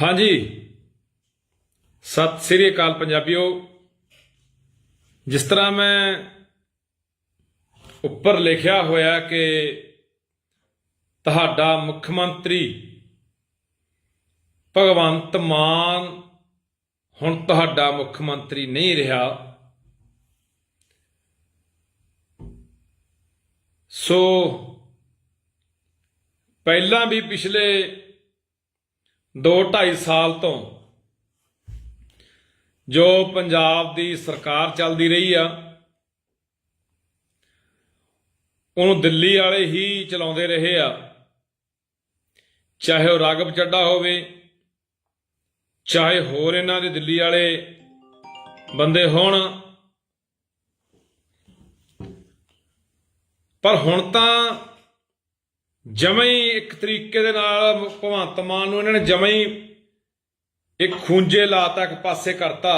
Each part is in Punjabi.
ਹਾਂਜੀ। ਸਤਿ ਸ੍ਰੀ ਅਕਾਲ ਪੰਜਾਬੀਓ। ਜਿਸ ਤਰ੍ਹਾਂ ਮੈਂ ਉੱਪਰ ਲਿਖਿਆ ਹੋਇਆ ਕਿ ਤੁਹਾਡਾ ਮੁੱਖ ਮੰਤਰੀ ਭਗਵੰਤ ਮਾਨ ਹੁਣ ਤੁਹਾਡਾ ਮੁੱਖ ਮੰਤਰੀ ਨਹੀਂ ਰਿਹਾ। ਸੋ ਪਹਿਲਾਂ ਵੀ ਪਿਛਲੇ 2.5 ਸਾਲ ਤੋਂ ਜੋ ਪੰਜਾਬ ਦੀ ਸਰਕਾਰ ਚੱਲਦੀ ਰਹੀ ਆ, ਉਹਨੂੰ ਦਿੱਲੀ ਵਾਲੇ ਹੀ ਚਲਾਉਂਦੇ ਰਹੇ ਆ। ਚਾਹੇ ਉਹ ਰਾਗਵ ਚੱਡਾ ਹੋਵੇ, ਚਾਹੇ ਹੋਰ ਇਹਨਾਂ ਦੇ ਦਿੱਲੀ ਵਾਲੇ ਬੰਦੇ ਹੋਣ। ਪਰ ਹੁਣ ਤਾਂ ਜਮਾਂ ਇੱਕ ਤਰੀਕੇ ਦੇ ਨਾਲ ਭਗਵੰਤ ਮਾਨ ਨੂੰ ਇਹਨਾਂ ਨੇ ਜਮਾਂ ਇੱਕ ਖੂੰਜੇ ਲਾ ਇੱਕ ਪਾਸੇ ਕਰਤਾ।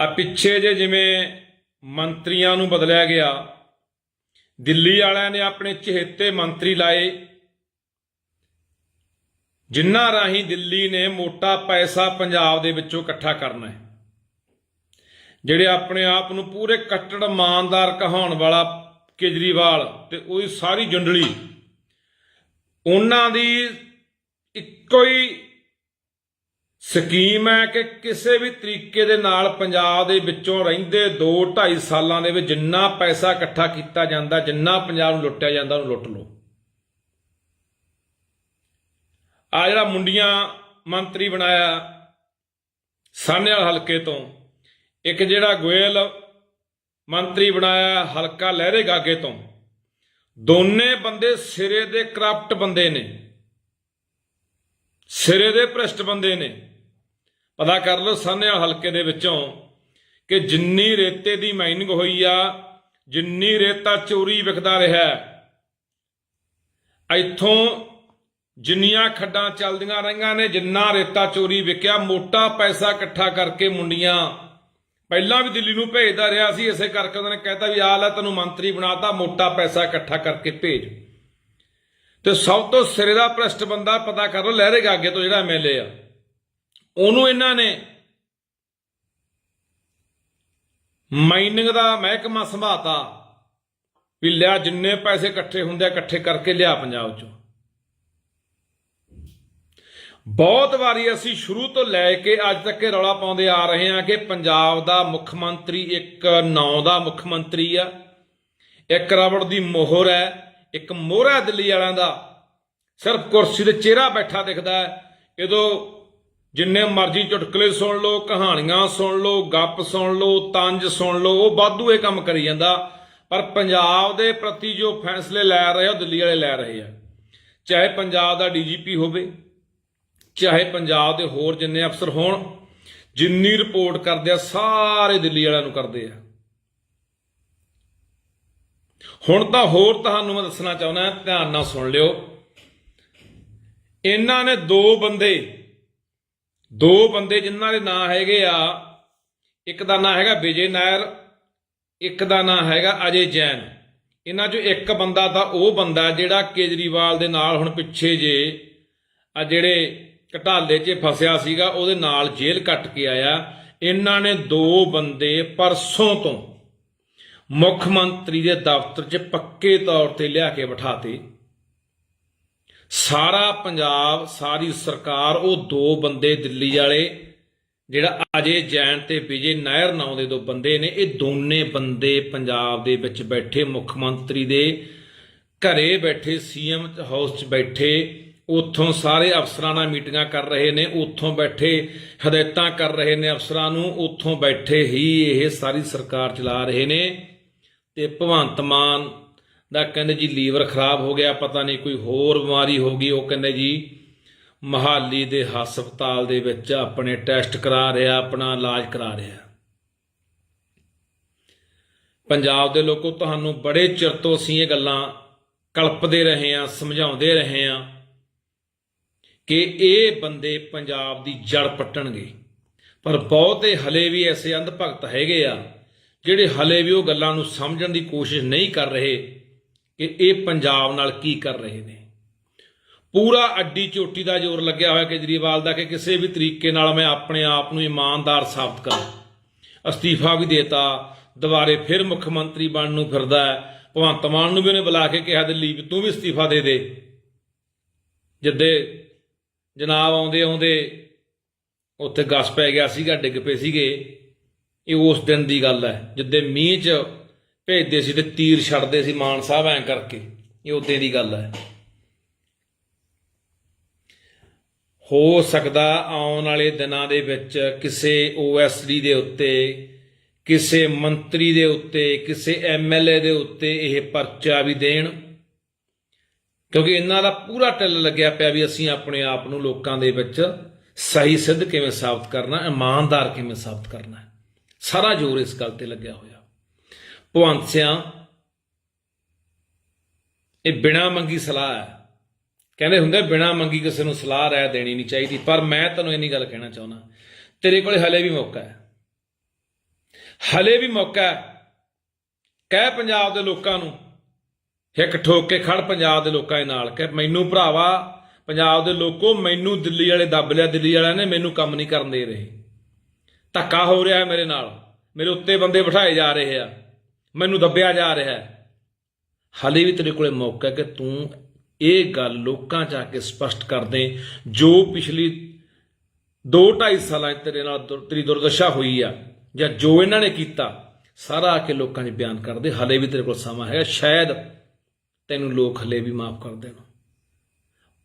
ਆ ਪਿੱਛੇ ਜੇ ਜਿਵੇਂ ਮੰਤਰੀਆਂ ਨੂੰ ਬਦਲਿਆ ਗਿਆ, ਦਿੱਲੀ ਵਾਲਿਆਂ ਨੇ ਆਪਣੇ ਚਹੇਤੇ ਮੰਤਰੀ ਲਾਏ, ਜਿਨ੍ਹਾਂ ਰਾਹੀਂ ਦਿੱਲੀ ਨੇ ਮੋਟਾ ਪੈਸਾ ਪੰਜਾਬ ਦੇ ਵਿੱਚੋਂ ਇਕੱਠਾ ਕਰਨਾ ਹੈ। ਜਿਹੜੇ ਆਪਣੇ ਆਪ ਨੂੰ ਪੂਰੇ ਕੱਟੜ, ਇਮਾਨਦਾਰ ਕਹਾਉਣ ਵਾਲਾ ਕੇਜਰੀਵਾਲ ਤੇ ਉਹਦੀ ਸਾਰੀ ਜੁੰਡਲੀ, ਉਹਨਾਂ ਦੀ ਇੱਕੋ ਹੀ ਸਕੀਮ ਹੈ ਕਿ ਕਿਸੇ ਵੀ ਤਰੀਕੇ ਦੇ ਨਾਲ ਪੰਜਾਬ ਦੇ ਵਿੱਚੋਂ ਰਹਿੰਦੇ 2 2.5 ਸਾਲਾਂ ਦੇ ਵਿੱਚ ਜਿੰਨਾ ਪੈਸਾ ਇਕੱਠਾ ਕੀਤਾ ਜਾਂਦਾ, ਜਿੰਨਾ ਪੰਜਾਬ ਨੂੰ ਲੁੱਟਿਆ ਜਾਂਦਾ, ਉਹਨੂੰ ਲੁੱਟ ਲਓ। ਆ ਜਿਹੜਾ ਮੁੰਡੀਆਂ ਮੰਤਰੀ ਬਣਾਇਆ ਸਾਹਨੇਵਾਲ ਹਲਕੇ ਤੋਂ, ਇੱਕ ਜਿਹੜਾ ਗੋਇਲ ਮੰਤਰੀ ਬਣਾਇਆ ਹਲਕਾ ਲਹਿਰੇ ਗਾਗੇ ਤੋਂ। ਦੋਨੇ ਬੰਦੇ ਸਿਰੇ ਦੇ ਕਰਪਟ ਬੰਦੇ ਨੇ। ਸਿਰੇ ਦੇ ਭ੍ਰਿਸ਼ਟ ਬੰਦੇ ਨੇ। ਪਤਾ ਕਰ ਲਓ ਸਾਨਿਆ ਹਲਕੇ ਦੇ ਵਿੱਚੋਂ ਕਿ ਜਿੰਨੀ ਰੇਤੇ ਦੀ ਮਾਈਨਿੰਗ ਹੋਈ ਆ, ਜਿੰਨੀ ਰੇਤਾ ਚੋਰੀ ਵਿਕਦਾ ਰਿਹਾ ਇੱਥੋਂ ਜਿੰਨੀਆਂ ਖੱਡਾਂ ਚੱਲਦੀਆਂ ਰਹੀਆਂ ਨੇ, ਜਿੰਨਾ ਰੇਤਾ ਚੋਰੀ ਵਿਕਿਆ, ਮੋਟਾ ਪੈਸਾ ਇਕੱਠਾ ਕਰਕੇ ਮੁੰਡੀਆਂ ਪਹਿਲਾਂ ਵੀ ਦਿੱਲੀ ਨੂੰ ਭੇਜਦਾ ਰਿਹਾ ਸੀ, ਇਸੇ ਕਰਕੇ ਉਹਨਾਂ ਨੇ ਕਹਿਤਾ ਵੀ ਆ ਲੈ ਤੈਨੂੰ ਮੰਤਰੀ ਬਣਾਤਾ, ਮੋਟਾ ਪੈਸਾ ਇਕੱਠਾ ਕਰਕੇ ਭੇਜ। ਤੇ ਸਭ ਤੋਂ ਸਿਰੇ ਦਾ ਭ੍ਰਸ਼ਟ ਬੰਦਾ ਪਤਾ ਕਰ ਲਓ, ਲਹਿਰੇ ਅੱਗੇ ਤੋਂ ਜਿਹੜਾ ਐਮਐਲਏ ਆ। ਉਹਨੂੰ ਇਹਨਾਂ ਨੇ ਮਾਈਨਿੰਗ ਦਾ ਮਹਿਕਮਾ ਸੰਭਾਤਾ ਵੀ ਲਿਆ ਜਿੰਨੇ ਪੈਸੇ ਇਕੱਠੇ ਹੁੰਦੇ ਇਕੱਠੇ ਕਰਕੇ ਲਿਆ ਪੰਜਾਬ ਚੋਂ। ਬਹੁਤ ਵਾਰੀ ਅਸੀਂ ਸ਼ੁਰੂ ਤੋਂ ਲੈ ਕੇ ਅੱਜ ਤੱਕ ਇਹ ਰੌਲਾ ਪਾਉਂਦੇ ਆ ਰਹੇ ਹਾਂ ਕਿ ਪੰਜਾਬ ਦਾ ਮੁੱਖ ਮੰਤਰੀ ਇੱਕ ਨਾਂ ਦਾ ਮੁੱਖ ਮੰਤਰੀ ਆ, ਇੱਕ ਰਬੜ ਦੀ ਮੋਹਰ ਹੈ, ਇੱਕ ਮੋਹਰਾ ਦਿੱਲੀ ਵਾਲਿਆਂ ਦਾ। ਸਿਰਫ ਕੁਰਸੀ ਤੇ ਚਿਹਰਾ ਬੈਠਾ ਦਿਖਦਾ ਹੈ। ਇਹਦੋਂ ਜਿੰਨੇ ਮਰਜ਼ੀ ਚੁਟਕਲੇ ਸੁਣ ਲਓ, ਕਹਾਣੀਆਂ ਸੁਣ ਲਓ, ਗੱਪ ਸੁਣ ਲਓ, ਤੰਜ ਸੁਣ ਲਓ, ਉਹ ਬਾਧੂ ਇਹ ਕੰਮ ਕਰੀ ਜਾਂਦਾ। ਪਰ ਪੰਜਾਬ ਦੇ ਪ੍ਰਤੀ ਜੋ ਫੈਸਲੇ ਲੈ ਰਹੇ ਆ, ਉਹ ਦਿੱਲੀ ਵਾਲੇ ਲੈ ਰਹੇ ਆ। ਚਾਹੇ ਪੰਜਾਬ ਦਾ ਡੀਜੀਪੀ ਹੋਵੇ ਚਾਹੇ ਪੰਜਾਬ ਦੇ ਹੋਰ ਜਿੰਨੇ ਅਫਸਰ ਹੋਣ, ਜਿੰਨੀ ਰਿਪੋਰਟ ਕਰਦੇ ਆ, ਸਾਰੇ ਦਿੱਲੀ ਵਾਲਿਆਂ ਨੂੰ ਕਰਦੇ ਆ। ਹੁਣ ਤਾਂ ਹੋਰ ਤੁਹਾਨੂੰ ਮੈਂ ਦੱਸਣਾ ਚਾਹੁੰਦਾ, ਧਿਆਨ ਨਾਲ ਸੁਣ ਲਿਓ। ਇਹਨਾਂ ਨੇ ਦੋ ਬੰਦੇ ਦੋ ਬੰਦੇ ਜਿਨ੍ਹਾਂ ਦੇ ਨਾਂ ਹੈਗੇ ਆ, ਇੱਕ ਦਾ ਨਾਂ ਹੈਗਾ ਵਿਜੇ ਨਾਇਰ, ਇੱਕ ਦਾ ਨਾਂ ਹੈਗਾ ਅਜੇ ਜੈਨ। ਇਹਨਾਂ ਚੋਂ ਇੱਕ ਬੰਦਾ ਤਾਂ ਉਹ ਬੰਦਾ ਜਿਹੜਾ ਕੇਜਰੀਵਾਲ ਦੇ ਨਾਲ ਹੁਣ ਪਿੱਛੇ ਜੇ, ਆ ਜਿਹੜੇ ਘਟਾਲੇ 'ਚ ਫਸਿਆ ਸੀਗਾ, ਉਹਦੇ ਨਾਲ ਜੇਲ੍ਹ ਕੱਟ ਕੇ ਆਇਆ। ਇਹਨਾਂ ਨੇ ਦੋ ਬੰਦੇ ਪਰਸੋਂ ਤੋਂ ਮੁੱਖ ਮੰਤਰੀ ਦੇ ਦਫ਼ਤਰ 'ਚ ਪੱਕੇ ਤੌਰ ਤੇ ਲਿਆ ਕੇ ਬਿਠਾਤੇ। ਸਾਰਾ ਪੰਜਾਬ, ਸਾਰੀ ਸਰਕਾਰ, ਉਹ ਦੋ ਬੰਦੇ ਦਿੱਲੀ ਵਾਲੇ, ਜਿਹੜਾ ਅਜੇ ਜੈਨ ਤੇ ਵਿਜੇ ਨਾਇਰ ਨਾਂ ਦੇ ਦੋ ਬੰਦੇ ਨੇ, ਇਹ ਦੋਨੇ ਬੰਦੇ ਪੰਜਾਬ ਦੇ ਵਿੱਚ ਬੈਠੇ, ਮੁੱਖ ਮੰਤਰੀ ਦੇ ਘਰੇ ਬੈਠੇ, ਸੀਐਮ ਹਾਊਸ 'ਚ ਬੈਠੇ। ਉੱਥੋਂ ਸਾਰੇ ਅਫਸਰਾਂ ਨਾਲ ਮੀਟਿੰਗਾਂ ਕਰ ਰਹੇ ਨੇ, ਉੱਥੋਂ ਬੈਠੇ ਹਦਾਇਤਾਂ ਕਰ ਰਹੇ ਨੇ ਅਫਸਰਾਂ ਨੂੰ, ਉੱਥੋਂ ਬੈਠੇ ਹੀ ਇਹ ਸਾਰੀ ਸਰਕਾਰ ਚਲਾ ਰਹੇ ਨੇ। ਤੇ ਭਗਵੰਤ ਮਾਨ ਦਾ ਕਹਿੰਦੇ ਜੀ ਲੀਵਰ ਖਰਾਬ ਹੋ ਗਿਆ, ਪਤਾ ਨਹੀਂ ਕੋਈ ਹੋਰ ਬਿਮਾਰੀ ਹੋ ਗਈ, ਉਹ ਕਹਿੰਦੇ ਜੀ ਮਹਾਲੀ ਦੇ ਹਸਪਤਾਲ ਦੇ ਵਿੱਚ ਆਪਣੇ ਟੈਸਟ ਕਰਾ ਰਿਹਾ, ਆਪਣਾ ਇਲਾਜ ਕਰਾ ਰਿਹਾ। ਪੰਜਾਬ ਦੇ ਲੋਕੋ, ਤੁਹਾਨੂੰ ਬੜੇ ਚਿਰ ਤੋਂ ਅਸੀਂ ਇਹ ਗੱਲਾਂ ਕਲਪਦੇ ਰਹੇ ਹਾਂ, ਸਮਝਾਉਂਦੇ ਰਹੇ ਹਾਂ। ਕਿ ਇਹ ਬੰਦੇ ਪੰਜਾਬ ਦੀ ਜੜ ਪੱਟਣਗੇ। ਪਰ ਬਹੁਤੇ ਹਲੇ ਵੀ ਐਸੇ ਅੰਧ ਭਗਤ ਹੈਗੇ ਆ, ਜਿਹੜੇ ਹਲੇ ਵੀ ਉਹ ਗੱਲਾਂ ਨੂੰ ਸਮਝਣ ਦੀ ਕੋਸ਼ਿਸ਼ ਨਹੀਂ ਕਰ ਰਹੇ ਕਿ ਇਹ ਪੰਜਾਬ ਨਾਲ ਕੀ ਕਰ ਰਹੇ ਨੇ। ਪੂਰਾ ਅੱਡੀ ਚੋਟੀ ਦਾ ਜ਼ੋਰ ਲੱਗਿਆ ਹੋਇਆ ਕੇਜਰੀਵਾਲ ਦਾ ਕਿ ਕਿਸੇ ਵੀ ਤਰੀਕੇ ਨਾਲ ਮੈਂ ਆਪਣੇ ਆਪ ਨੂੰ ਇਮਾਨਦਾਰ ਸਾਬਤ ਕਰਾਂ। ਅਸਤੀਫਾ ਵੀ ਦੇਤਾ, ਦੁਬਾਰੇ ਫਿਰ ਮੁੱਖ ਮੰਤਰੀ ਬਣਨ ਨੂੰ ਫਿਰਦਾ ਭਗਵੰਤ ਮਾਨ ਨੂੰ ਵੀ ਉਹਨੇ ਬੁਲਾ ਕੇ ਕਿਹਾ ਦਿੱਲੀ ਵੀ ਤੂੰ ਵੀ ਅਸਤੀਫਾ ਦੇ ਦੇ। ਜਿੱਦੇ ਜਨਾਬ ਆਉਂਦੇ ਆਉਂਦੇ ਉੱਥੇ ਗਸ ਪੈ ਗਿਆ ਸੀਗਾ, ਡਿੱਗ ਪਏ ਸੀਗੇ। ਇਹ ਉਸ ਦਿਨ ਦੀ ਗੱਲ ਹੈ, ਜਿੱਦੇ ਮੀਂਹ 'ਚ ਭੇਜਦੇ ਸੀ ਤੇ ਤੀਰ ਛੱਡਦੇ ਸੀ ਮਾਨ ਸਾਹਿਬ ਐਂ ਕਰਕੇ। ਇਹ ਉਦੋਂ ਦੀ ਗੱਲ ਹੈ। ਹੋ ਸਕਦਾ ਆਉਣ ਵਾਲੇ ਦਿਨਾਂ ਦੇ ਵਿੱਚ ਕਿਸੇ ਓਐਸਡੀ ਦੇ ਉੱਤੇ, ਕਿਸੇ ਮੰਤਰੀ ਦੇ ਉੱਤੇ, ਕਿਸੇ ਐਮਐਲਏ ਦੇ ਉੱਤੇ ਇਹ ਪਰਚਾ ਵੀ ਦੇਣ। ਕਿਉਂਕਿ ਇਹਨਾਂ ਦਾ ਪੂਰਾ ਟਿੱਲ ਲੱਗਿਆ ਪਿਆ ਵੀ ਅਸੀਂ ਆਪਣੇ ਆਪ ਨੂੰ ਲੋਕਾਂ ਦੇ ਵਿੱਚ ਸਹੀ ਸਿੱਧ ਕਿਵੇਂ ਸਾਬਤ ਕਰਨਾ, ਇਮਾਨਦਾਰ ਕਿਵੇਂ ਸਾਬਤ ਕਰਨਾ ਸਾਰਾ ਜ਼ੋਰ ਇਸ ਗੱਲ ਤੇ ਲੱਗਿਆ ਹੋਇਆ। ਭਵੰਤ ਸਿਆਂ, ਇਹ ਬਿਨਾ ਮੰਗੀ ਸਲਾਹ ਹੈ। ਕਹਿੰਦੇ ਹੁੰਦੇ, ਬਿਨਾ ਮੰਗੀ ਕਿਸੇ ਨੂੰ ਸਲਾਹ ਰਾਇ ਦੇਣੀ ਨਹੀਂ ਚਾਹੀਦੀ। ਪਰ ਮੈਂ ਤੈਨੂੰ ਨਹੀਂ ਗੱਲ ਕਹਿਣਾ ਚਾਹੁੰਦਾ, ਤੇਰੇ ਕੋਲ ਹਲੇ ਵੀ ਮੌਕਾ ਹੈ। ਹਲੇ ਵੀ ਮੌਕਾ ਹੈ। ਕਹਿ ਪੰਜਾਬ ਦੇ ਲੋਕਾਂ ਨੂੰ ਹਿੱਕ ਠੋਕ ਕੇ ਖੜ ਪੰਜਾਬ ਦੇ ਲੋਕਾਂ ਦੇ ਨਾਲ ਕਿ ਮੈਨੂੰ ਭਰਾਵਾ, ਪੰਜਾਬ ਦੇ ਲੋਕੋ, ਮੈਨੂੰ ਦਿੱਲੀ ਵਾਲੇ ਦੱਬ ਲਿਆ, ਦਿੱਲੀ ਵਾਲਿਆਂ ਨੇ ਮੈਨੂੰ ਕੰਮ ਨਹੀਂ ਕਰਨ ਦੇ ਰਹੇ। ਧੱਕਾ ਹੋ ਰਿਹਾ ਹੈ ਮੇਰੇ ਨਾਲ। ਮੇਰੇ ਉੱਤੇ ਬੰਦੇ ਬਿਠਾਏ ਜਾ ਰਹੇ ਆ। ਮੈਨੂੰ ਦੱਬਿਆ ਜਾ ਰਿਹਾ ਹੈ। ਹਾਲੇ ਵੀ ਤੇਰੇ ਕੋਲੇ ਮੌਕਾ ਹੈ ਕਿ ਤੂੰ ਇਹ ਗੱਲ ਲੋਕਾਂ 'ਚ ਆ ਕੇ ਸਪਸ਼ਟ ਕਰ ਦੇ, ਜੋ ਪਿਛਲੀ 2.5 ਸਾਲਾਂ 'ਚ ਤੇਰੇ ਨਾਲ ਦੁਰ- ਤੇਰੀ ਦੁਰਦਸ਼ਾ ਹੋਈ ਆ, ਜਾਂ ਜੋ ਇਹਨਾਂ ਨੇ ਕੀਤਾ, ਸਾਰਾ ਆ ਕੇ ਲੋਕਾਂ 'ਚ ਬਿਆਨ ਕਰਦੇ ਹਾਲੇ ਵੀ ਤੇਰੇ ਕੋਲ ਸਮਾਂ ਹੈਗਾ। ਸ਼ਾਇਦ ਤੈਨੂੰ ਲੋਕ ਹਲੇ ਵੀ ਮਾਫ ਕਰ ਦੇਣ।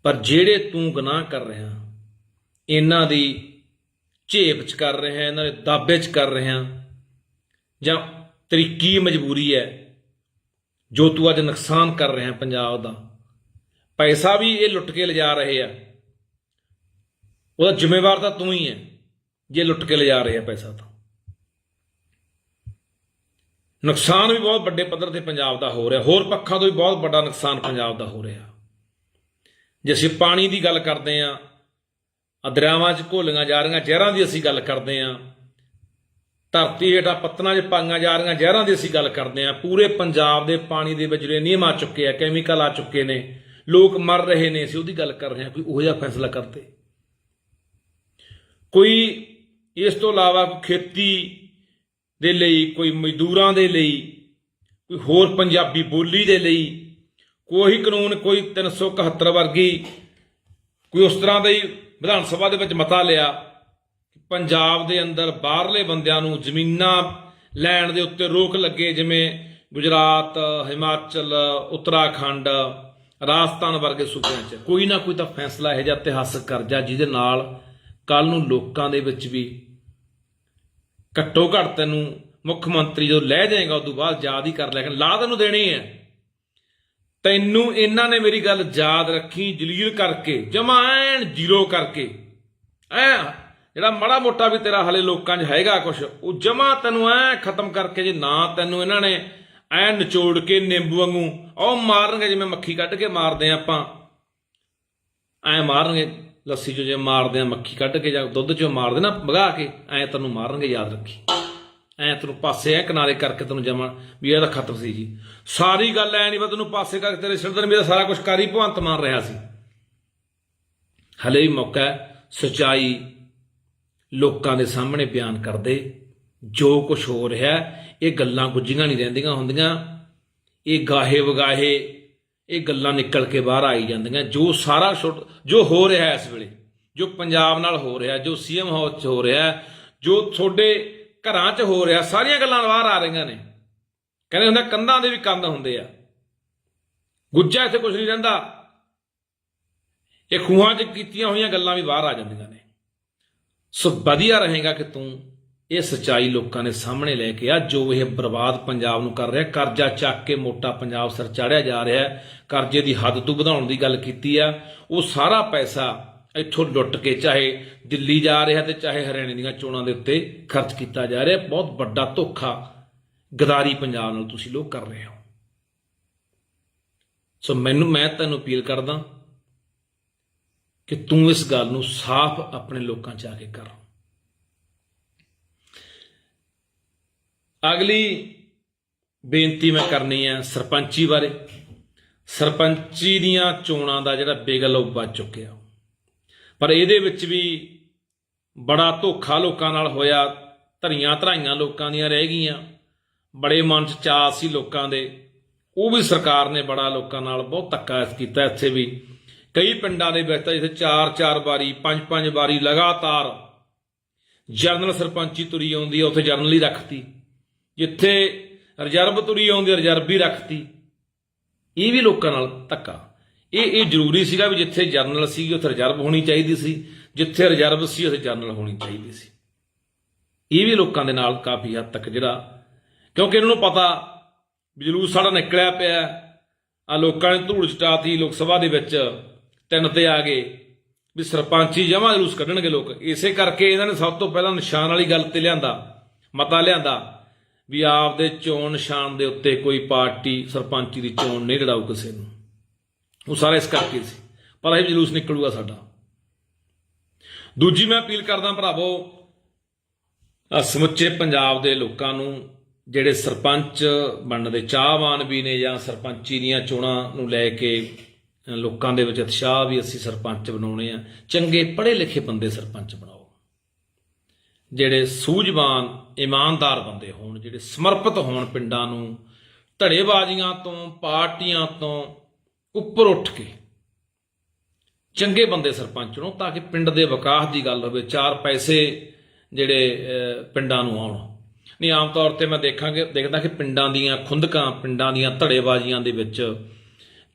ਪਰ ਜਿਹੜੇ ਤੂੰ ਗੁਨਾਹ ਕਰ ਰਿਹਾ, ਇਹਨਾਂ ਦੀ ਝੇਪ 'ਚ ਕਰ ਰਿਹਾ, ਇਹਨਾਂ ਦੇ ਦਾਬੇ 'ਚ ਕਰ ਰਿਹਾ, ਜਾਂ ਤੇਰੀ ਕੀ ਮਜਬੂਰੀ ਹੈ, ਜੋ ਤੂੰ ਅੱਜ ਨੁਕਸਾਨ ਕਰ ਰਿਹਾ ਪੰਜਾਬ ਦਾ। ਪੈਸਾ ਵੀ ਇਹ ਲੁੱਟ ਕੇ ਲਿਜਾ ਰਹੇ ਆ। ਉਹਦਾ ਜ਼ਿੰਮੇਵਾਰ ਤਾਂ ਤੂੰ ਹੀ ਹੈ, ਜੇ ਲੁੱਟ ਕੇ ਲਿਜਾ ਰਹੇ ਆ ਪੈਸਾ ਤਾਂ। ਨੁਕਸਾਨ ਵੀ ਬਹੁਤ ਵੱਡੇ ਪੱਧਰ ਤੇ ਪੰਜਾਬ ਦਾ ਹੋ ਰਿਹਾ। ਹੋਰ ਪੱਖਾਂ ਤੋਂ ਵੀ ਬਹੁਤ ਵੱਡਾ ਨੁਕਸਾਨ ਪੰਜਾਬ ਦਾ ਹੋ ਰਿਹਾ। ਜੇ ਅਸੀਂ ਪਾਣੀ ਦੀ ਗੱਲ ਕਰਦੇ ਆ ਦਰਿਆਵਾਂ 'ਚ ਘੋਲੀਆਂ ਜਾ ਰਹੀਆਂ, ਜ਼ਹਿਰਾਂ ਦੀ ਅਸੀਂ ਗੱਲ ਕਰਦੇ ਆ ਧਰਤੀ ਹੇਠਾਂ ਪੱਤਨਾਂ 'ਚ ਪਾਈਆਂ ਜਾ ਰਹੀਆਂ, ਜ਼ਹਿਰਾਂ ਦੀ ਅਸੀਂ ਗੱਲ ਕਰਦੇ ਆ ਪੂਰੇ ਪੰਜਾਬ ਦੇ ਪਾਣੀ ਦੇ ਵਿੱਚ ਨਿਯਮ ਆ ਚੁੱਕੇ ਆ, ਕੈਮੀਕਲ ਆ ਚੁੱਕੇ ਨੇ, ਲੋਕ ਮਰ ਰਹੇ ਨੇ, ਅਸੀਂ ਉਹਦੀ ਗੱਲ ਕਰ ਰਹੇ ਹਾਂ, ਕੋਈ ਉਹੋ ਜਿਹਾ ਫੈਸਲਾ ਕਰਦੇ। ਕੋਈ ਇਸ ਤੋਂ ਇਲਾਵਾ ਕੋਈ ਖੇਤੀ ਦੇ ਲਈ, ਕੋਈ ਮਜ਼ਦੂਰਾਂ ਦੇ ਲਈ, ਕੋਈ ਹੋਰ ਪੰਜਾਬੀ ਬੋਲੀ ਦੇ ਲਈ, ਕੋਈ ਕਾਨੂੰਨ, ਕੋਈ 371 ਵਰਗੀ, ਕੋਈ ਉਸ ਤਰ੍ਹਾਂ ਦਾ ਹੀ ਵਿਧਾਨ ਸਭਾ ਦੇ ਵਿੱਚ ਮਤਾ ਲਿਆ ਕਿ ਪੰਜਾਬ ਦੇ ਅੰਦਰ ਬਾਹਰਲੇ ਬੰਦਿਆਂ ਨੂੰ ਜ਼ਮੀਨਾਂ ਲੈਣ ਦੇ ਉੱਤੇ ਰੋਕ ਲੱਗੇ, ਜਿਵੇਂ ਗੁਜਰਾਤ, ਹਿਮਾਚਲ, ਉੱਤਰਾਖੰਡ, ਰਾਜਸਥਾਨ ਵਰਗੇ ਸੂਬਿਆਂ 'ਚ। ਕੋਈ ਨਾ ਕੋਈ ਤਾਂ ਫੈਸਲਾ ਇਹੋ ਜਿਹਾ ਇਤਿਹਾਸਕ ਕਰਜ਼ਾ ਜਿਹਦੇ ਨਾਲ ਕੱਲ ਨੂੰ ਲੋਕਾਂ ਦੇ ਵਿੱਚ ਵੀ ਘੱਟੋ ਘੱਟ ਤੈਨੂੰ ਮੁੱਖ ਮੰਤਰੀ ਜਦੋਂ ਲੈ ਜਾਏਗਾ ਉਸ ਤੋਂ ਬਾਅਦ ਯਾਦ ਹੀ ਕਰ ਲੈ ਕਿ ਲਾ ਤੈਨੂੰ ਦੇਣੀ ਹੈ ਤੈਨੂੰ ਇਹਨਾਂ ਨੇ ਮੇਰੀ ਗੱਲ ਯਾਦ ਰੱਖੀ, ਜਲੀਲ ਕਰਕੇ, ਜਮਾ ਐਨ ਜ਼ੀਰੋ ਕਰਕੇ। ਐ ਜਿਹੜਾ ਮਾੜਾ ਮੋਟਾ ਵੀ ਤੇਰਾ ਹਲੇ ਲੋਕਾਂ 'ਚ ਹੈਗਾ ਕੁਛ, ਉਹ ਜਮਾ ਤੈਨੂੰ ਐ ਖਤਮ ਕਰਕੇ ਜੇ ਨਾ ਤੈਨੂੰ ਇਹਨਾਂ ਨੇ ਐ ਨਿਚੋੜ ਕੇ ਨਿੰਬੂ ਵਾਂਗੂ, ਉਹ ਮਾਰਨਗੇ ਜਿਵੇਂ ਮੱਖੀ ਕੱਢ ਕੇ ਮਾਰਦੇ ਆ ਆਪਾਂ। ਐ ਮਾਰਨਗੇ। ਲੱਸੀ ਚੋਂ ਜੇ ਮਾਰਦੇ ਆ, ਮੱਖੀ ਕੱਢ ਕੇ ਜਾਂ ਦੁੱਧ ਚੋਂ ਮਾਰਦੇ ਨਾ ਭਗਾ ਕੇ, ਐ ਤੈਨੂੰ ਮਾਰਨਗੇ, ਯਾਦ ਰੱਖੀ। ਐ ਤੈਨੂੰ ਪਾਸੇ ਐ ਕਿਨਾਰੇ ਕਰਕੇ ਤੈਨੂੰ ਜਮਾ, ਵੀ ਇਹਦਾ ਖਤਮ ਸੀ ਜੀ। ਸਾਰੀ ਗੱਲ ਐ ਨਹੀਂ ਬਸ ਤੈਨੂੰ ਪਾਸੇ ਕਰਕੇ ਤੇਰੇ ਸਿਰ ਤੇ ਮੇਰਾ ਸਾਰਾ ਕੁਝ ਕਰੀ ਭਵੰਤ ਮਾਰ ਰਿਹਾ ਸੀ। ਹਲੇ ਵੀ ਮੌਕਾ ਹੈ, ਸਚਾਈ ਲੋਕਾਂ ਦੇ ਸਾਹਮਣੇ ਬਿਆਨ ਕਰਦੇ, ਜੋ ਕੁਝ ਹੋ ਰਿਹਾ, ਇਹ ਗੱਲਾਂ ਗੁੱਝੀਆਂ ਨਹੀਂ ਰਹਿੰਦੀਆਂ ਹੁੰਦੀਆਂ। ਇਹ ਗਾਹੇ ਵਗਾਹੇ ਇਹ ਗੱਲਾਂ ਨਿਕਲ ਕੇ ਬਾਹਰ ਆਈ ਜਾਂਦੀਆਂ। ਜੋ ਸਾਰਾ ਛੁੱਟ- ਜੋ ਹੋ ਰਿਹਾ ਹੈ ਇਸ ਵੇਲੇ, ਜੋ ਪੰਜਾਬ ਨਾਲ ਹੋ ਰਿਹਾ, ਜੋ ਸੀਐਮ ਹਾਊਸ 'ਚ ਹੋ ਰਿਹਾ, ਜੋ ਤੁਹਾਡੇ ਘਰਾਂ 'ਚ ਹੋ ਰਿਹਾ, ਸਾਰੀਆਂ ਗੱਲਾਂ ਬਾਹਰ ਆ ਰਹੀਆਂ ਨੇ। ਕਹਿੰਦੇ ਹੁੰਦਾ ਕੰਧਾਂ ਦੇ ਵੀ ਕੰਧ ਹੁੰਦੇ ਆ। ਗੁੱਜਾ ਇੱਥੇ ਕੁਝ ਨਹੀਂ ਰਹਿੰਦਾ। ਇਹ ਖੂਹਾਂ 'ਚ ਕੀਤੀਆਂ ਹੋਈਆਂ ਗੱਲਾਂ ਵੀ ਬਾਹਰ ਆ ਜਾਂਦੀਆਂ ਨੇ। ਸੋ ਵਧੀਆ ਰਹੇਗਾ ਕਿ ਤੂੰ ਇਹ ਸਚਾਈ ਲੋਕਾਂ ਨੇ ਸਾਹਮਣੇ ਲੈ ਕੇ ਆ, ਜੋ ਇਹ ਬਰਬਾਦ ਪੰਜਾਬ ਨੂੰ ਕਰ ਰਿਹਾ, ਕਰਜ਼ਾ ਚੱਕ ਕੇ ਮੋਟਾ ਪੰਜਾਬ ਸਰ ਚਾੜਿਆ ਜਾ ਰਿਹਾ, ਕਰਜ਼ੇ ਦੀ ਹੱਦ ਤੋਂ ਵਧਾਉਣ ਦੀ ਗੱਲ ਕੀਤੀ ਆ, ਉਹ ਸਾਰਾ ਪੈਸਾ ਇੱਥੋਂ ਲੁੱਟ ਕੇ ਚਾਹੇ ਦਿੱਲੀ ਜਾ ਰਿਹਾ ਤੇ ਚਾਹੇ ਹਰਿਆਣੇ ਦੀਆਂ ਚੋਣਾਂ ਦੇ ਉੱਤੇ ਖਰਚ ਕੀਤਾ ਜਾ ਰਿਹਾ, ਬਹੁਤ ਵੱਡਾ ਧੋਖਾ ਗਦਾਰੀ ਪੰਜਾਬ ਨਾਲ ਤੁਸੀਂ ਲੋਕ ਕਰ ਰਹੇ ਹੋ। ਸੋ ਮੈਨੂੰ, ਮੈਂ ਤੁਹਾਨੂੰ ਅਪੀਲ ਕਰਦਾ ਕਿ ਤੂੰ ਇਸ ਗੱਲ ਨੂੰ ਸਾਫ਼ ਆਪਣੇ ਲੋਕਾਂ 'ਚ ਆ ਕੇ ਕਰ। ਅਗਲੀ ਬੇਨਤੀ ਮੈਂ ਕਰਨੀ ਹੈ ਸਰਪੰਚੀ ਬਾਰੇ। ਸਰਪੰਚੀ ਦੀਆਂ ਚੋਣਾਂ ਦਾ ਜਿਹੜਾ ਬੇਗਲ ਉਹ ਵੱਜ ਚੁੱਕਿਆ। ਪਰ ਇਹਦੇ ਵਿੱਚ ਵੀ ਬੜਾ ਧੋਖਾ ਲੋਕਾਂ ਨਾਲ ਹੋਇਆ। ਧਰੀਆਂ ਧਰਾਈਆਂ ਲੋਕਾਂ ਦੀਆਂ ਰਹਿ ਗਈਆਂ। ਬੜੇ ਮਨ ਚ ਚਾਅ ਸੀ ਲੋਕਾਂ ਦੇ। ਉਹ ਵੀ ਸਰਕਾਰ ਨੇ ਬੜਾ ਲੋਕਾਂ ਨਾਲ ਬਹੁਤ ਧੱਕਾ ਕੀਤਾ ਇੱਥੇ ਵੀ। ਕਈ ਪਿੰਡਾਂ ਦੇ ਵਿੱਚ ਤਾਂ ਜਿੱਥੇ ਚਾਰ ਚਾਰ ਵਾਰੀ, ਪੰਜ ਪੰਜ ਵਾਰੀ ਲਗਾਤਾਰ ਜਰਨਲ ਸਰਪੰਚੀ ਤੁਰੀ ਆਉਂਦੀ ਹੈ ਉੱਥੇ ਜਰਨਲ ਹੀ ਰੱਖਤੀ। ਜਿੱਥੇ ਰਿਜ਼ਰਵ ਤੁਰੀ ਆਉਂਦੀ ਰਿਜ਼ਰਵ ਹੀ ਰੱਖਤੀ। ਇਹ ਵੀ ਲੋਕਾਂ ਨਾਲ ਧੱਕਾ। ਇਹ ਇਹ ਜ਼ਰੂਰੀ ਸੀਗਾ ਵੀ ਜਿੱਥੇ ਜਰਨਲ ਸੀ ਉੱਥੇ ਰਿਜ਼ਰਵ ਹੋਣੀ ਚਾਹੀਦੀ ਸੀ। ਜਿੱਥੇ ਰਿਜ਼ਰਵ ਸੀ, ਉੱਥੇ ਜਰਨਲ ਹੋਣੀ ਚਾਹੀਦੀ ਸੀ। ਇਹ ਵੀ ਲੋਕਾਂ ਦੇ ਨਾਲ ਕਾਫੀ ਹੱਦ ਤੱਕ ਜਿਹੜਾ, ਕਿਉਂਕਿ ਇਹਨਾਂ ਨੂੰ ਪਤਾ ਵੀ ਜਲੂਸ ਸਾਡਾ ਨਿਕਲਿਆ ਪਿਆ। ਆ ਲੋਕਾਂ ਨੇ ਧੂੜ ਚਟਾਤੀ ਲੋਕ ਸਭਾ ਦੇ ਵਿੱਚ ਤਿੰਨ ਤੇ ਆ ਗਏ। ਵੀ ਸਰਪੰਚੀ ਜਮਾ ਜਲੂਸ ਕੱਢਣਗੇ ਲੋਕ। ਇਸੇ ਕਰਕੇ ਇਹਨਾਂ ਨੇ ਸਭ ਤੋਂ ਪਹਿਲਾਂ ਨਿਸ਼ਾਨ ਵਾਲੀ ਗੱਲ ਤੇ ਲਿਆਂਦਾ, ਮਤਾ ਲਿਆਂਦਾ। ਵੀ ਆਪਦੇ ਚੋਣ ਨਿਸ਼ਾਨ ਦੇ ਉੱਤੇ ਕੋਈ ਪਾਰਟੀ ਸਰਪੰਚੀ ਦੀ ਚੋਣ ਨਹੀਂ ਲੜਾਊ ਕਿਸੇ ਨੂੰ। ਉਹ ਸਾਰਾ ਇਸ ਕਰਕੇ ਸੀ। ਪਰ ਇਹ ਜਲੂਸ ਨਿਕਲੂਗਾ ਸਾਡਾ। ਦੂਜੀ ਮੈਂ ਅਪੀਲ ਕਰਦਾ ਭਰਾਵੋ ਸਮੁੱਚੇ ਪੰਜਾਬ ਦੇ ਲੋਕਾਂ ਨੂੰ, ਜਿਹੜੇ ਸਰਪੰਚ ਬਣਨ ਦੇ ਚਾਹਵਾਨ ਵੀ ਨੇ ਜਾਂ ਸਰਪੰਚੀ ਦੀਆਂ ਚੋਣਾਂ ਨੂੰ ਲੈ ਕੇ ਲੋਕਾਂ ਦੇ ਵਿੱਚ ਉਤਸ਼ਾਹ ਵੀ ਅਸੀਂ ਸਰਪੰਚ ਬਣਾਉਣੇ ਆ, ਚੰਗੇ ਪੜ੍ਹੇ ਲਿਖੇ ਬੰਦੇ ਸਰਪੰਚ ਬਣਾਓ। ਜਿਹੜੇ ਸੂਝਵਾਨ, ਇਮਾਨਦਾਰ ਬੰਦੇ ਹੋਣ, ਜਿਹੜੇ ਸਮਰਪਿਤ ਹੋਣ ਪਿੰਡਾਂ ਨੂੰ, ਧੜੇਬਾਜ਼ੀਆਂ ਤੋਂ, ਪਾਰਟੀਆਂ ਤੋਂ ਉੱਪਰ ਉੱਠ ਕੇ ਚੰਗੇ ਬੰਦੇ ਸਰਪੰਚ ਨੂੰ ਤਾਂ ਕਿ ਪਿੰਡ ਦੇ ਵਿਕਾਸ ਦੀ ਗੱਲ ਹੋਵੇ, ਚਾਰ ਪੈਸੇ ਜਿਹੜੇ ਪਿੰਡਾਂ ਨੂੰ ਆਉਣ। ਨਹੀਂ, ਆਮ ਤੌਰ ਤੇ ਮੈਂ ਦੇਖਾਂਗੇ, ਦੇਖਦਾ ਕਿ ਪਿੰਡਾਂ ਦੀਆਂ ਖੁੰਦਕਾਂ, ਪਿੰਡਾਂ ਦੀਆਂ ਧੜੇਬਾਜ਼ੀਆਂ ਦੇ ਵਿੱਚ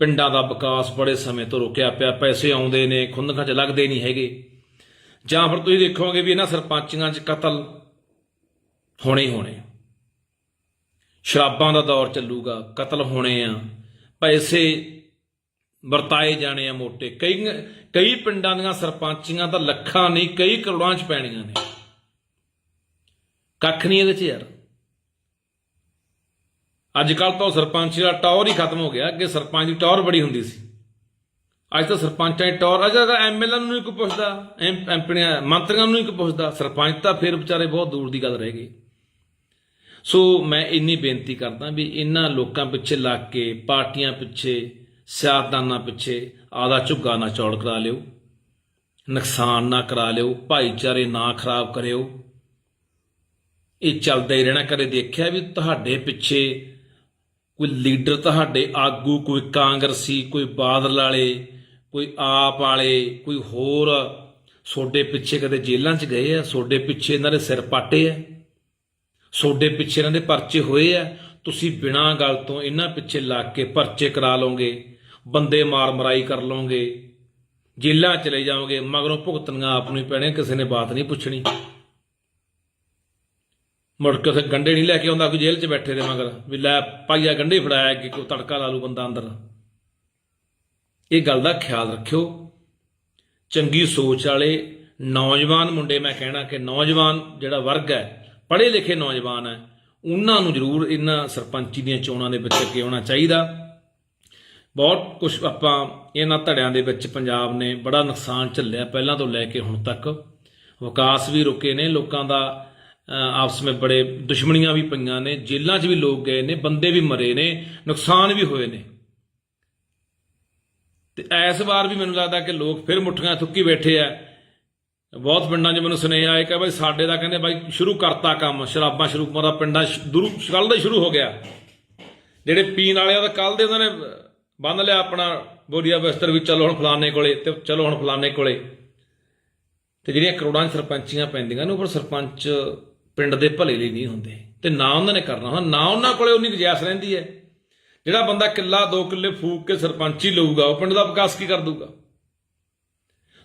ਪਿੰਡਾਂ ਦਾ ਵਿਕਾਸ ਬੜੇ ਸਮੇਂ ਤੋਂ ਰੁਕਿਆ ਪਿਆ, ਪੈਸੇ ਆਉਂਦੇ ਨੇ, ਖੁੰਦਕਾਂ 'ਚ ਲੱਗਦੇ ਨਹੀਂ ਹੈਗੇ। ਜਾਂ ਫਿਰ ਤੁਸੀਂ ਦੇਖੋਗੇ ਵੀ ਇਹਨਾਂ ਸਰਪੰਚੀਆਂ 'ਚ ਕਤਲ ਹੋਣੇ ਹੀ ਹੋਣੇ ਸ਼ਰਾਬਾਂ ਦਾ ਦੌਰ ਚੱਲੂਗਾ, ਕਤਲ ਹੋਣੇ ਆ, ਪੈਸੇ ਵਰਤਾਏ ਜਾਣੇ ਆ ਮੋਟੇ। ਕਈ ਕਈ ਪਿੰਡਾਂ ਦੀਆਂ ਸਰਪੰਚੀਆਂ ਤਾਂ ਲੱਖਾਂ ਨਹੀਂ, ਕਈ ਕਰੋੜਾਂ 'ਚ ਪੈਣੀਆਂ ਨੇ। ਕੱਖ ਨਹੀਂ ਇਹਦੇ 'ਚ ਯਾਰ। ਅੱਜ ਕੱਲ ਤਾਂ ਉਹ ਸਰਪੰਚ ਦਾ ਟੌਰ ਹੀ ਖਤਮ ਹੋ ਗਿਆ, ਅੱਗੇ ਸਰਪੰਚ ਦੀ ਟੌਰ ਬੜੀ ਹੁੰਦੀ ਸੀ। ਅੱਜ ਤਾਂ ਸਰਪੰਚਾਂ ਦੀ ਟੌਰ ਅਜਾ ਤਾਂ ਐਮਐਲਏ ਨੂੰ ਨਹੀਂ ਕੋਈ ਪੁੱਛਦਾ, ਐਮ- ਐਮਪੀਆਂ ਮੰਤਰੀਆਂ ਨੂੰ ਨਹੀਂ ਕੋਈ ਪੁੱਛਦਾ। ਸਰਪੰਚ ਤਾਂ ਫਿਰ ਵਿਚਾਰੇ ਬਹੁਤ ਦੂਰ ਦੀ ਗੱਲ ਰਹਿ ਗਈ। ਸੋ ਮੈਂ ਇੰਨੀ ਬੇਨਤੀ ਕਰਦਾ ਵੀ ਇਹਨਾਂ ਲੋਕਾਂ ਪਿੱਛੇ ਲੱਗ ਕੇ, ਪਾਰਟੀਆਂ ਪਿੱਛੇ, ਸਿਆਸਤਦਾਨਾਂ ਪਿੱਛੇ ਆਦਾ ਝੁੱਗਾ ਨਾ ਚੌੜ ਕਰਾ ਲਿਓ। ਨੁਕਸਾਨ ਨਾ ਕਰਾ ਲਿਓ, ਭਾਈਚਾਰੇ ਨਾ ਖਰਾਬ ਕਰਿਓ। ਇਹ ਚੱਲਦਾ ਹੀ ਰਹਿਣਾ, ਕਦੇ ਦੇਖਿਆ ਵੀ ਤੁਹਾਡੇ ਪਿੱਛੇ ਕੋਈ ਲੀਡਰ, ਤੁਹਾਡੇ ਆਗੂ, ਕੋਈ ਕਾਂਗਰਸੀ, ਕੋਈ ਬਾਦਲ ਵਾਲੇ ਕੋਈ ਆਪ ਵਾਲੇ, ਕੋਈ ਹੋਰ ਸੋਡੇ ਪਿੱਛੇ ਕਦੇ ਜੇਲ੍ਹਾਂ 'ਚ ਗਏ ਆ? ਸੋਡੇ ਪਿੱਛੇ ਇਹਨਾਂ ਦੇ ਸਿਰ ਪਾਟੇ ਆ? ਸੋਡੇ ਪਿੱਛੇ ਇਹਨਾਂ ਦੇ ਪਰਚੇ ਹੋਏ ਆ? ਤੁਸੀਂ ਬਿਨਾਂ ਗੱਲ ਤੋਂ ਇਹਨਾਂ ਪਿੱਛੇ ਲੱਗ ਕੇ ਪਰਚੇ ਕਰਾ ਲਓਗੇ, ਬੰਦੇ ਮਾਰ ਮਰਾਈ ਕਰ ਲਓਗੇ, ਜੇਲ੍ਹਾਂ ਚਲੇ ਜਾਓਗੇ, ਮਗਰੋਂ ਭੁਗਤਣੀਆਂ ਆਪ ਨੂੰ ਹੀ ਪੈਣੇ ਕਿਸੇ ਨੇ ਬਾਤ ਨਹੀਂ ਪੁੱਛਣੀ। ਮੁੜ ਕੇ ਉੱਥੇ ਗੰਡੇ ਨਹੀਂ ਲੈ ਕੇ ਆਉਂਦਾ, ਕੋਈ ਜੇਲ੍ਹ 'ਚ ਬੈਠੇ ਦੇ ਮਗਰ, ਵੀ ਲੈ ਪਾਈਆ ਗੰਡੇ ਫੜਾਇਆ ਕਿ ਕੋਈ ਤੜਕਾ ਲਾ ਲੂ ਬੰਦਾ ਅੰਦਰ। ਇਹ ਗੱਲ ਦਾ ਖਿਆਲ ਰੱਖਿਓ। ਚੰਗੀ ਸੋਚ ਵਾਲੇ ਨੌਜਵਾਨ ਮੁੰਡੇ ਮੈਂ ਕਹਿਣਾ ਕਿ ਨੌਜਵਾਨ ਜਿਹੜਾ ਵਰਗ ਹੈ, ਪੜ੍ਹੇ ਲਿਖੇ ਨੌਜਵਾਨ ਹੈ, ਉਹਨਾਂ ਨੂੰ ਜ਼ਰੂਰ ਇਹਨਾਂ ਸਰਪੰਚੀ ਦੀਆਂ ਚੋਣਾਂ ਦੇ ਵਿੱਚ ਅੱਗੇ ਆਉਣਾ ਚਾਹੀਦਾ। ਬਹੁਤ ਕੁਝ ਆਪਾਂ ਇਹਨਾਂ ਧੜਿਆਂ ਦੇ ਵਿੱਚ ਪੰਜਾਬ ਨੇ ਬੜਾ ਨੁਕਸਾਨ ਝੱਲਿਆ ਪਹਿਲਾਂ ਤੋਂ ਲੈ ਕੇ ਹੁਣ ਤੱਕ। ਵਿਕਾਸ ਵੀ ਰੁਕੇ ਨੇ, ਲੋਕਾਂ ਦਾ ਆਪਸ ਵਿੱਚ ਬੜੇ ਦੁਸ਼ਮਣੀਆਂ ਵੀ ਪਈਆਂ ਨੇ, ਜੇਲ੍ਹਾਂ 'ਚ ਵੀ ਲੋਕ ਗਏ ਨੇ, ਬੰਦੇ ਵੀ ਮਰੇ ਨੇ, ਨੁਕਸਾਨ ਵੀ ਹੋਏ ਨੇ। ਤੇ ਇਸ ਵਾਰ ਵੀ ਮੈਨੂੰ ਲੱਗਦਾ ਕਿ ਲੋਕ ਫਿਰ ਮੁੱਠੀਆਂ ਥੁੱਕੀ ਬੈਠੇ ਆ। ਬਹੁਤ ਪਿੰਡਾਂ 'ਚ ਮੈਨੂੰ ਸੁਨੇਹਾ ਆਇਆ ਕਿ ਬਾਈ ਸਾਡੇ ਦਾ ਕਹਿੰਦੇ ਬਾਈ ਸ਼ੁਰੂ ਕਰਤਾ ਕੰਮ, ਸ਼ਰਾਬਾਂ ਸ਼ੁਰੂ ਦਾ ਪਿੰਡਾਂ ਦੁਰੂ ਕੱਲ ਦਾ ਸ਼ੁਰੂ ਹੋ ਗਿਆ। ਜਿਹੜੇ ਪੀਣ ਵਾਲੇ ਆ ਤਾਂ ਕੱਲ ਦੇ ਉਹਨਾਂ ਨੇ ਬੰਨ ਲਿਆ ਆਪਣਾ, ਬੋਰੀਆ ਬਿਸਤਰ ਵੀ ਚਲੋ ਹੁਣ ਫਲਾਣੇ ਕੋਲੇ ਤੇ ਚਲੋ ਹੁਣ ਫਲਾਣੇ ਕੋਲੇ। ਤੇ ਜਿਹੜੀਆਂ ਕਰੋੜਾਂ ਸਰਪੰਚੀਆਂ ਪੈਂਦੀਆਂ ਨੇ, ਉਹ ਪਰ ਸਰਪੰਚ ਪਿੰਡ ਦੇ ਭਲੇ ਲਈ ਨਹੀਂ ਹੁੰਦੇ। ਤੇ ਨਾ ਉਹਨਾਂ ਨੇ ਕਰਨਾ ਹੁੰਦਾ ਨਾ ਉਹਨਾਂ ਕੋਲੇ ਉਨੀ ਗੁਜਾਇਸ਼ ਰਹਿੰਦੀ ਹੈ। ਜਿਹੜਾ ਬੰਦਾ ਕਿੱਲਾ, ਦੋ ਕਿੱਲੇ ਫੂਕ ਕੇ ਸਰਪੰਚੀ ਲਊਗਾ, ਉਹ ਪਿੰਡ ਦਾ ਵਿਕਾਸ ਕੀ ਕਰ ਦੂਗਾ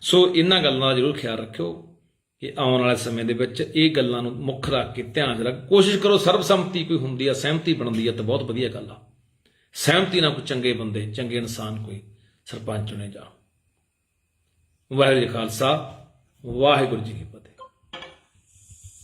ਸੋ ਇਹਨਾਂ ਗੱਲਾਂ ਦਾ ਜ਼ਰੂਰ ਖਿਆਲ ਰੱਖਿਓ ਕਿ ਆਉਣ ਵਾਲੇ ਸਮੇਂ ਦੇ ਵਿੱਚ ਇਹ ਗੱਲਾਂ ਨੂੰ ਮੁੱਖ ਰੱਖ ਕੇ ਧਿਆਨ 'ਚ ਰੱਖ, ਕੋਸ਼ਿਸ਼ ਕਰੋ ਸਰਬਸੰਮਤੀ ਕੋਈ ਹੁੰਦੀ ਆ, ਸਹਿਮਤੀ ਬਣਦੀ ਆ ਤਾਂ ਬਹੁਤ ਵਧੀਆ ਗੱਲ ਆ। ਸਹਿਮਤੀ ਨਾਲ ਕੋਈ ਚੰਗੇ ਬੰਦੇ, ਚੰਗੇ ਇਨਸਾਨ ਕੋਈ ਸਰਪੰਚ ਚੁਣੇ ਜਾ ਵਾਹਿਗੁਰੂ ਜੀ ਖਾਲਸਾ, ਵਾਹਿਗੁਰੂ ਜੀ ਕੀ ਫਤਿਹ।